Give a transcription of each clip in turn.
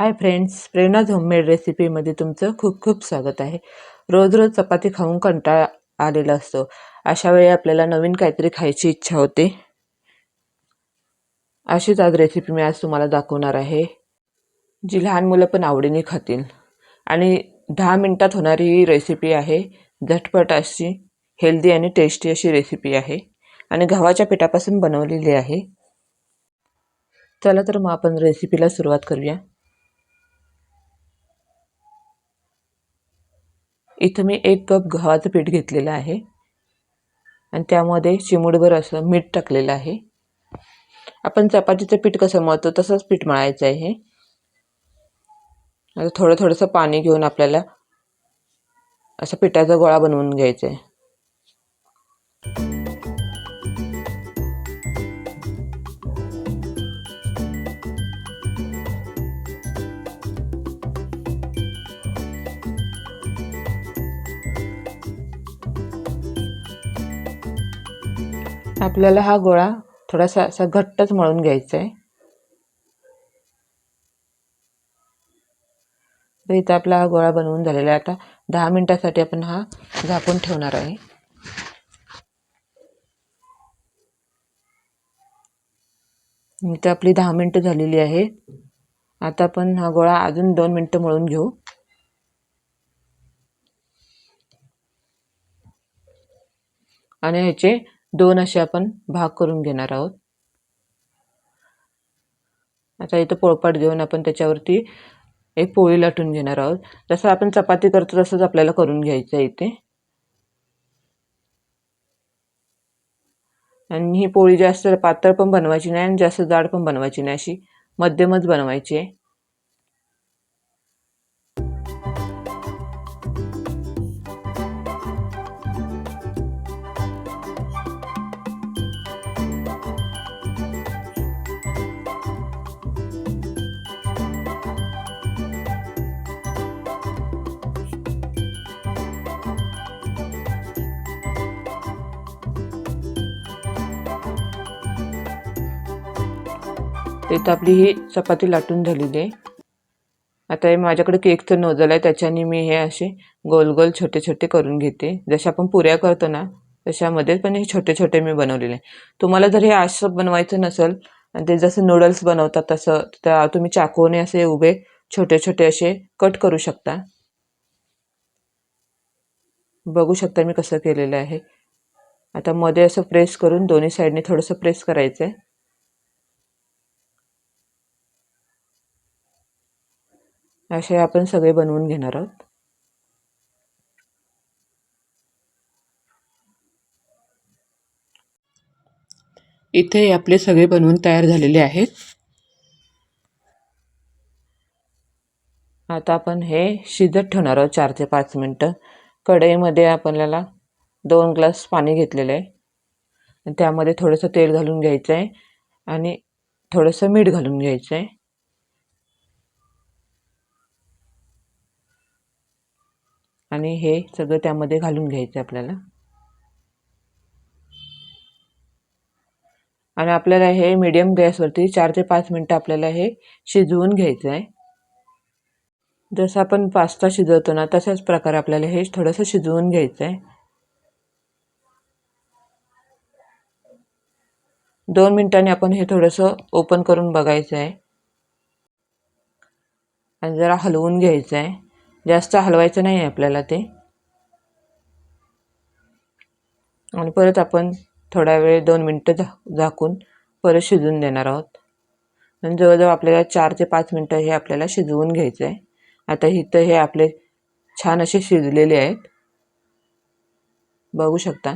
Hi friends प्रेरणाज homemade रेसिपीमध्ये तुमचं खूप खूप स्वागत आहे. रोज रोज चपाती खाऊन कंटाळा आलेला असतो. अशा वेळी आपल्याला नवीन काहीतरी खायची इच्छा होते. अशीच आज रेसिपी मी आज तुम्हाला दाखवणार आहे. जी लहान मुलं पण आवडीने खातील. आणि दहा मिनटात होणारी ही रेसिपी आहे. झटपट अशी हेल्दी आणि टेस्टी अशी रेसिपी आहे. आणि गव्हाच्या पिठापासून बनवलेली आहे. चला तर मग आपण रेसिपीला सुरुवात करूया. इथं मी एक कप गव्हाचं पीठ घेतलेलं आहे. आणि त्यामध्ये चिमुडभर असं मीठ टाकलेलं आहे. आपण चपातीचं पीठ कसं मळतो तसंच पीठ मळायचं आहे. हे आता थोडं थोडंसं पाणी घेऊन आपल्याला असं पिठाचा गोळा बनवून घ्यायचा आहे. आपल्याला हा गोळा थोडासा असा घट्टच मळून घ्यायचा आहे तर इथं आपला हा गोळा बनवून झालेला आहे. आता दहा मिनटासाठी आपण हा झाकून ठेवणार आहे. इथं आपली दहा मिनटं झालेली आहे. आता आपण हा गोळा अजून दोन मिनटं मळून घेऊ. आणि ह्याचे दोन असे आपण भाग करून घेणार आहोत. आता इथं पोळपाट घेऊन आपण त्याच्यावरती एक पोळी लाटून घेणार आहोत. जसं आपण चपाती करतो तसंच आपल्याला करून घ्यायचं आहे इथे. आणि ही पोळी जास्त पातळ पण बनवायची नाही आणि जास्त जाड पण बनवायची नाही. अशी मध्यमच बनवायची आहे. इथं आपली ही चपाती लाटून झालेली आहे. आता हे माझ्याकडे केकचं नोजल आहे त्याच्याने मी हे असे गोल गोल छोटे छोटे करून घेते. जशा आपण पुऱ्या करतो ना तशामध्ये पण हे छोटे छोटे मी बनवलेले आहे. तुम्हाला जर हे असं बनवायचं नसेल आणि ते जसं नूडल्स बनवतात तसं तर तुम्ही चाकूने असे उभे छोटे छोटे असे कट करू शकता. बघू शकता मी कसं केलेलं आहे. आता मध्ये असं प्रेस करून दोन्ही साईडने थोडंसं प्रेस करायचं आहे असे आपण सगळे बनवून घेणार आहोत. इथे आपले सगळे बनवून तयार झालेले आहेत. आता आपण हे शिजत ठेवणार आहोत चार ते पाच मिनटं. कढईमध्ये आपल्याला दोन ग्लास पाणी घेतलेलं आहे. त्यामध्ये थोडंसं तेल घालून घ्यायचं आहे. आणि थोडंसं मीठ घालून घ्यायचं आहे. आणि हे सगळं त्यामध्ये घालून घ्यायचं आपल्याला. आणि आपल्याला हे मीडियम गॅसवरती चार ते पाच मिनटं आपल्याला हे शिजवून घ्यायचं आहे जसं आपण पास्ता शिजवतो ना तशाच प्रकारे आपल्याला हे थोडंसं शिजवून घ्यायचं आहे दोन मिनिटांनी आपण हे थोडंसं ओपन करून बघायचं आहे आणि जरा हलवून घ्यायचं आहे जास्त हलवायचं नाही आहे आपल्याला ते. आणि परत आपण थोडा वेळ दोन मिनटं झा झाकून परत शिजवून देणार आहोत. आणि जवळजवळ आपल्याला चार ते पाच मिनटं हे आपल्याला शिजवून घ्यायचं आहे आता इथं हे आपले छान असे शिजलेले आहेत. बघू शकता.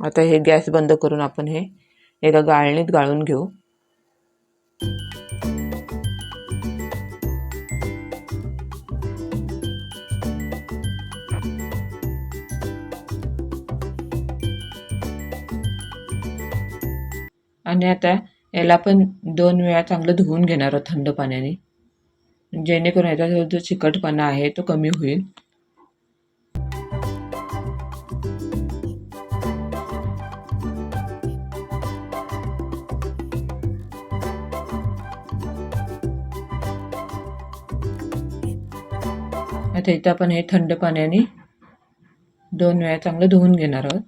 आता हे गॅस बंद करून आपण हे एका गाळणीत गाळून घेऊ. आणि आता याला पण दोन वेळा चांगलं धुवून घेणार आहोत थंड पाण्याने. जेणेकरून याचा जो चिकटपणा आहे तो कमी होईल. आता इथं आपण हे थंड पाण्याने दोन वेळा चांगलं धुवून घेणार आहोत.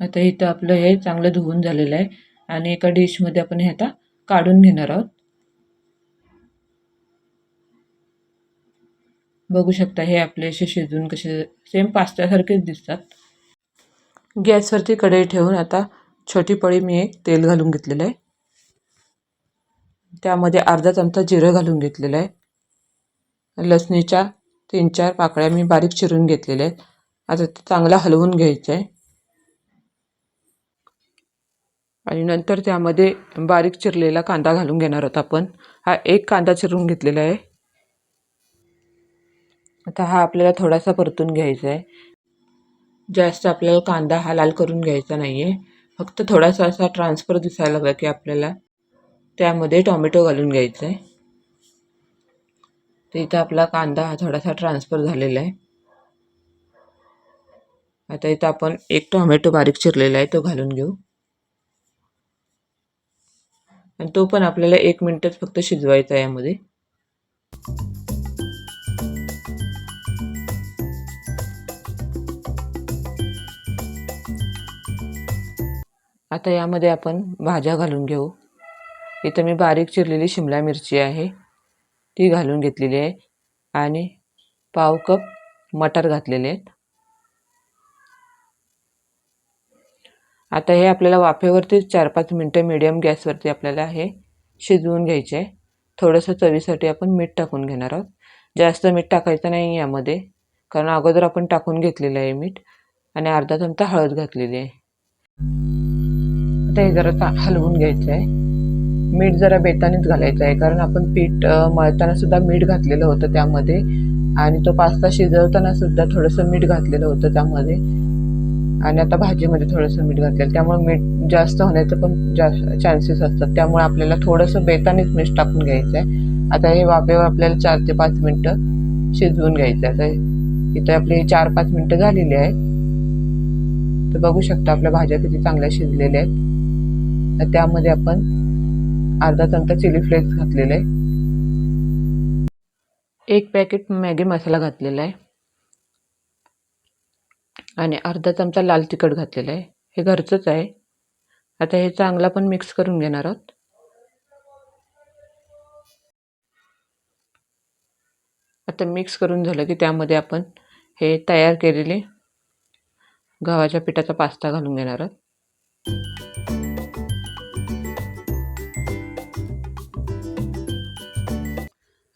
आता इथं आपलं हे चांगलं धुवून झालेलं आहे आणि एका डिशमध्ये आपण हे आता काढून घेणार आहोत. बघू शकता हे आपले असे शिजून कसे सेम पास्त्यासारखेच दिसतात. गॅसवरती कढई ठेवून आता छोटी पळी मी एक तेल घालून घेतलेलं आहे. त्यामध्ये अर्धा चमचा जिरं घालून घेतलेलं आहे. लसणीच्या तीन चार पाकळ्या मी बारीक चिरून घेतलेल्या आहेत. आता ते चांगला हलवून घ्यायचं आहे. आणि नंतर त्यामध्ये बारीक चिरलेला कांदा घालून घेणार आहोत आपण. हा एक कांदा चिरून घेतलेला आहे. आता हा आपल्याला थोडासा परतून घ्यायचा आहे. जास्त आपल्याला कांदा हा लाल करून घ्यायचा नाही आहे फक्त थोडासा असा ट्रान्सफर दिसायला लागला की आपल्याला त्यामध्ये टॉमॅटो घालून घ्यायचा आहे तर इथं आपला कांदा हा थोडासा ट्रान्सफर झालेला आहे. आता इथं आपण एक टॉमॅटो बारीक चिरलेला आहे तो घालून घेऊ. आणि तो पण आपल्याला एक मिनटच फक्त शिजवायचा आहे यामध्ये. आता यामध्ये आपण भाज्या घालून घेऊ. इथं मी बारीक चिरलेली शिमला मिरची आहे. ती घालून घेतलेली आहे. आणि पाव कप मटर घातलेले आहेत. आता हे आपल्याला वाफेवरती चार पाच मिनटं मिडियम गॅसवरती आपल्याला हे शिजवून घ्यायचे आहे. थोडंसं चवीसाठी आपण मीठ टाकून घेणार आहोत. जास्त मीठ टाकायचं नाही यामध्ये कारण अगोदर आपण टाकून घेतलेलं आहे मीठ. आणि अर्धा चमचा हळद घातलेली आहे. ते जरा हलवून घ्यायचं आहे मीठ जरा बेतानीच घालायचं आहे कारण आपण पीठ मळताना सुद्धा मीठ घातलेलं होतं त्यामध्ये. आणि तो पास्ता शिजवताना सुद्धा थोडंसं मीठ घातलेलं होतं त्यामध्ये. आणि आता भाजीमध्ये थोडंसं मीठ घातलेलं त्यामुळे मीठ जास्त होण्याचं पण जास्त चान्सेस असतात. त्यामुळे आपल्याला थोडंसं बेतानीच मीठ टाकून घ्यायचं आहे आता हे वाफेवर आपल्याला चार ते पाच मिनटं शिजवून घ्यायचं आहे आता इथे आपली चार पाच मिनटं झालेली आहे तर बघू शकता आपल्या भाज्या किती चांगल्या शिजलेल्या आहेत. तर त्यामध्ये आपण अर्धा चमचा चिली फ्लेक्स घातलेला आहे. एक पॅकेट मॅगी मसाला घातलेला आहे. आणि अर्धा चमचा लाल तिखट घातलेला आहे. हे घरचंच आहे. आता हे चांगलं पण मिक्स करून घेणार आहोत. आता मिक्स करून झालं की त्यामध्ये आपण हे तयार केलेले गव्हाच्या पिठाचा पास्ता घालून घेणार आहोत.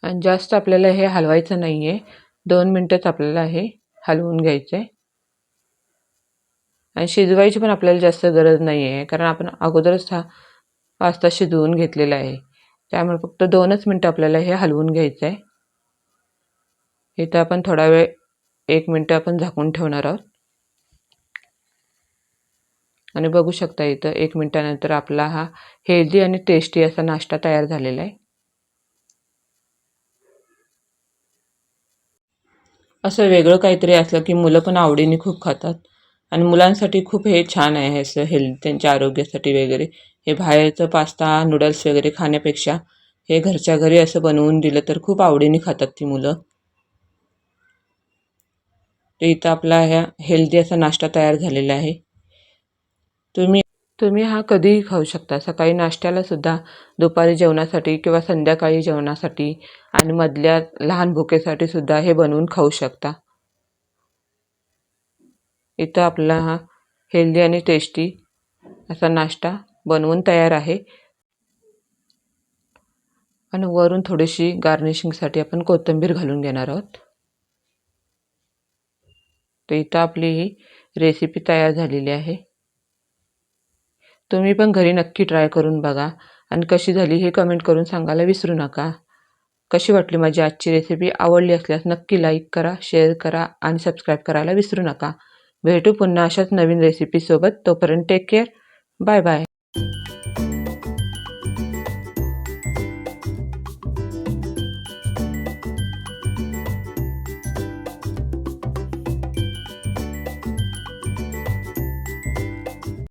आणि जास्त आपल्याला हे हलवायचं नाही आहे दोन मिनटंच आपल्याला हे हलवून घ्यायचं. आहे आणि शिजवायची पण आपल्याला जास्त गरज नाही आहे कारण आपण अगोदरच हा पास्ता शिजवून घेतलेला आहे. त्यामुळे फक्त दोनच मिनटं आपल्याला हे हलवून घ्यायचं आहे इथं आपण थोडा वेळ एक मिनटं आपण झाकून ठेवणार आहोत. आणि बघू शकता इथं एक मिनटानंतर आपला हा हेल्दी आणि टेस्टी असा नाश्ता तयार झालेला आहे. असं वेगळं काहीतरी असलं की मुलं पण आवडीने खूप खातात. आणि मुलांसाठी खूप हे छान आहे असं हेल्थ त्यांच्या आरोग्यासाठी वगैरे. हे बाहेरचं पास्ता नूडल्स वगैरे खाण्यापेक्षा हे घरच्या घरी असं बनवून दिलं तर खूप आवडीने खातात ती मुलं. तर इथं आपला ह्या हेल्दी असा नाश्ता तयार झालेला आहे. तुम्ही तुम्ही हा कधीही खाऊ शकता. सकाळी नाश्त्याला सुद्धा दुपारी जेवणासाठी किंवा संध्याकाळी जेवणासाठी आणि मधल्या लहान भुकेसाठी सुद्धा हे बनवून खाऊ शकता. इथं आपला हा हेल्दी आणि टेस्टी असा नाश्ता बनवून तयार आहे. आणि वरून थोडीशी गार्निशिंगसाठी आपण कोथिंबीर घालून घेणार आहोत. तर इथं आपली ही रेसिपी तयार झालेली आहे. तुम्ही पण घरी नक्की ट्राय करून बघा. आणि कशी झाली हे कमेंट करून सांगायला विसरू नका. कशी वाटली माझी आजची रेसिपी आवडली असल्यास नक्की लाईक करा शेअर करा आणि सबस्क्राईब करायला विसरू नका. भेटू पुन्हा अशाच नवीन रेसिपीसोबत तोपर्यंत टेक केअर बाय बाय